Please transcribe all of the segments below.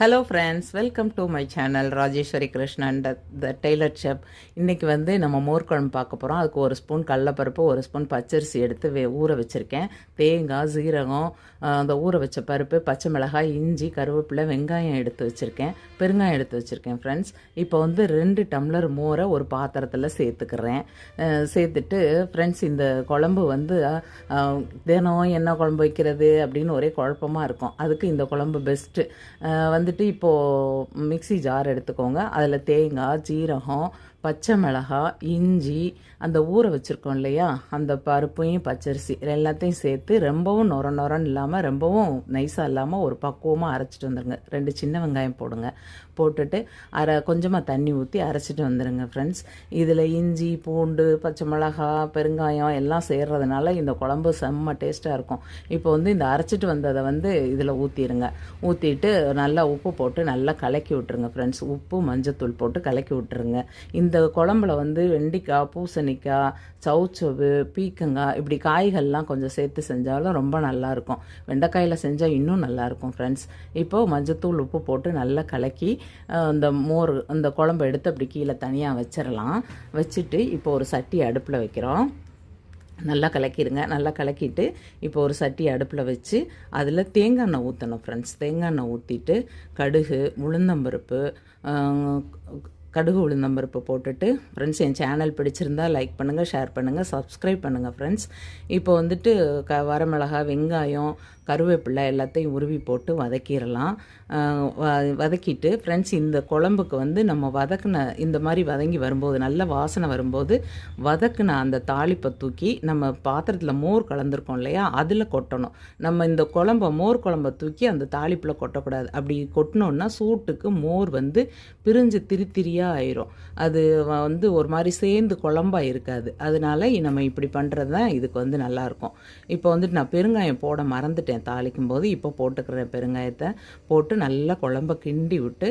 Hello friends welcome to my channel Rajeswari Krishnan the tailor chef இன்றைக்கி வந்து நம்ம மோர் குழம்பு பார்க்க போகிறோம் அதுக்கு ஒரு ஸ்பூன் கடலப்பருப்பு ஒரு ஸ்பூன் பச்சரிசி எடுத்து வே ஊற வச்சுருக்கேன். தேங்காய் சீரகம் அந்த ஊற வச்ச பருப்பு பச்சை மிளகாய் இஞ்சி கருவேப்பிலை வெங்காயம் எடுத்து வச்சுருக்கேன். பெருங்காயம் எடுத்து வச்சுருக்கேன் ஃப்ரெண்ட்ஸ் இப்போ வந்து ரெண்டு டம்ளர் மோரை ஒரு பாத்திரத்தில் சேர்த்துக்கிறேன். சேர்த்துட்டு ஃப்ரெண்ட்ஸ் இந்த குழம்பு வந்து தினம் என்ன குழம்பு வைக்கிறது அப்படின்னு ஒரே குழப்பமாக இருக்கும். அதுக்கு இந்த குழம்பு பெஸ்ட்டு வந்து வந்துட்டு இப்போது மிக்சி ஜார் எடுத்துக்கோங்க. அதில் தேங்காய் ஜீரகம் பச்சை மிளகாய் இஞ்சி அந்த ஊற வச்சுருக்கோம் இல்லையா? அந்த பருப்பையும் பச்சரிசி எல்லாத்தையும் சேர்த்து ரொம்பவும் நொர நொரன்னு இல்லாமல் ரொம்பவும் நைஸாக இல்லாமல் ஒரு பக்குவமாக அரைச்சிட்டு வந்துடுங்க ரெண்டு சின்ன வெங்காயம் போடுங்க. போட்டுட்டு அரை கொஞ்சமாக தண்ணி ஊற்றி அரைச்சிட்டு வந்துடுங்க ஃப்ரெண்ட்ஸ் இதில் இஞ்சி பூண்டு பச்சை மிளகா பெருங்காயம் எல்லாம் சேர்றதுனால இந்த குழம்பு செம்ம டேஸ்ட்டாக இருக்கும். இப்போ வந்து இந்த அரைச்சிட்டு வந்ததை வந்து இதில் ஊற்றிடுங்க ஊற்றிட்டு நல்லா உப்பு போட்டு நல்லா கலக்கி விட்டுருங்க ஃப்ரெண்ட்ஸ் உப்பு மஞ்சத்தூள் போட்டு கலக்கி விட்டுருங்க. இந்த இந்த குழம்புல வந்து வெண்டிக்காய் பூசணிக்காய் சவுச்சவு பீக்கங்காய் இப்படி காய்கள்லாம் கொஞ்சம் சேர்த்து செஞ்சாலும் ரொம்ப நல்லாயிருக்கும். வெண்டைக்காயில் செஞ்சால் இன்னும் நல்லாயிருக்கும் ஃப்ரெண்ட்ஸ் இப்போது மஞ்சத்தூள் உப்பு போட்டு நல்லா கலக்கி அந்த மோர் அந்த குழம்பு எடுத்து அப்படி கீழே தனியாக வச்சிடலாம் வச்சுட்டு இப்போ ஒரு சட்டி அடுப்பில் வைக்கிறோம். நல்லா கலக்கிடுங்க. நல்லா கலக்கிட்டு இப்போ ஒரு சட்டி அடுப்பில் வச்சு அதில் தேங்காய் எண்ணெய் ஊற்றணும் ஃப்ரெண்ட்ஸ் தேங்காய் எண்ணெய் ஊற்றிட்டு கடுகு உளுந்தம்பருப்பு கடுகு உளுந்தம்பருப்பு போட்டுட்டு ஃப்ரெண்ட்ஸ் என் சேனல் பிடிச்சிருந்தா லைக் பண்ணுங்கள் ஷேர் பண்ணுங்கள் சப்ஸ்கிரைப் பண்ணுங்கள் ஃப்ரெண்ட்ஸ் இப்போ வந்துட்டு க வரமிளகா வெங்காயம் கருவேப்பிலை எல்லாத்தையும் உருவி போட்டு வதக்கிடலாம். வதக்கிட்டு ஃப்ரெண்ட்ஸ் இந்த குழம்புக்கு வந்து நம்ம வதக்கின இந்த மாதிரி வதங்கி வரும்போது நல்ல வாசனை வரும்போது வதக்குன அந்த தாளிப்பை தூக்கி நம்ம பாத்திரத்தில் மோர் கலந்துருக்கோம் இல்லையா அதில் கொட்டணும். நம்ம இந்த குழம்ப மோர் குழம்ப தூக்கி அந்த தாளிப்பில் கொட்டக்கூடாது. அப்படி கொட்டினோன்னா சூட்டுக்கு மோர் வந்து பிரிஞ்சு திரித்திரியாக ஆயிரும் அது வந்து ஒரு மாதிரி சேர்ந்து குழம்பாக இருக்காது. அதனால நம்ம இப்படி பண்ணுறது தான் இதுக்கு வந்து நல்லாயிருக்கும் இப்போ வந்துட்டு நான் பெருங்காயம் போட மறந்துட்டேன். தாளிக்கும் போது இப்போ போட்டுக்கிறேன் பெருங்காயத்தை. போட்டு நல்லா குழம்ப கிண்டி விட்டு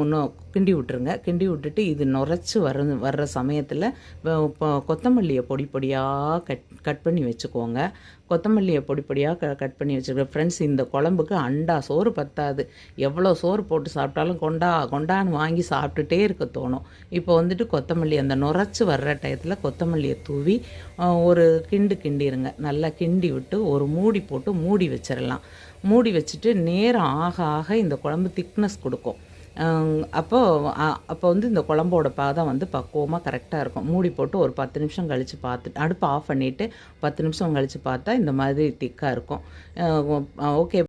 இன்னும் கிண்டி விட்டுருங்க. கிண்டி விட்டுட்டு இது நுரைச்சி வர வர்ற சமயத்தில் கொத்தமல்லியை பொடி பொடியாக கட் கட் பண்ணி வச்சுக்கோங்க. கொத்தமல்லியை பொடி பொடியாக க கட் பண்ணி வச்சுருக்கேன் ஃப்ரெண்ட்ஸ் இந்த குழம்புக்கு அண்டா சோறு பத்தாது. எவ்வளோ சோறு போட்டு சாப்பிட்டாலும் கொண்டா கொண்டான்னு வாங்கி சாப்பிட்டுட்டே இருக்க தோணும். இப்போ வந்துட்டு கொத்தமல்லி அந்த நுரைச்சி வர்ற டயத்தில் கொத்தமல்லியை தூவி ஒரு கிண்டு கிண்டிருங்க. நல்லா கிண்டி விட்டு ஒரு மூடி போட்டு மூடி வச்சிடலாம் மூடி வச்சுட்டு நேரம் ஆக ஆக இந்த குழம்பு திக்னஸ் கொடுக்கும். அப்போ அப்போ வந்து இந்த குழம்போட பாதம் வந்து பக்குவமாக கரெக்டாக இருக்கும். மூடி போட்டு ஒரு பத்து நிமிஷம் கழித்து பார்த்துட்டு அடுப்பு ஆஃப் பண்ணிவிட்டு பத்து நிமிஷம் கழித்து பார்த்தா இந்த மாதிரி திக்காக இருக்கும். ஓகே